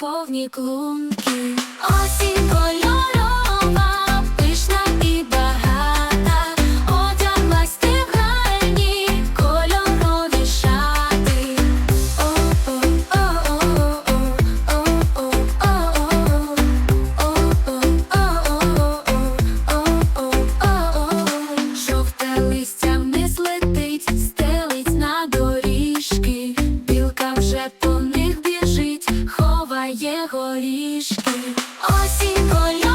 повні клумки, Осінь доріжки, осінь кольор.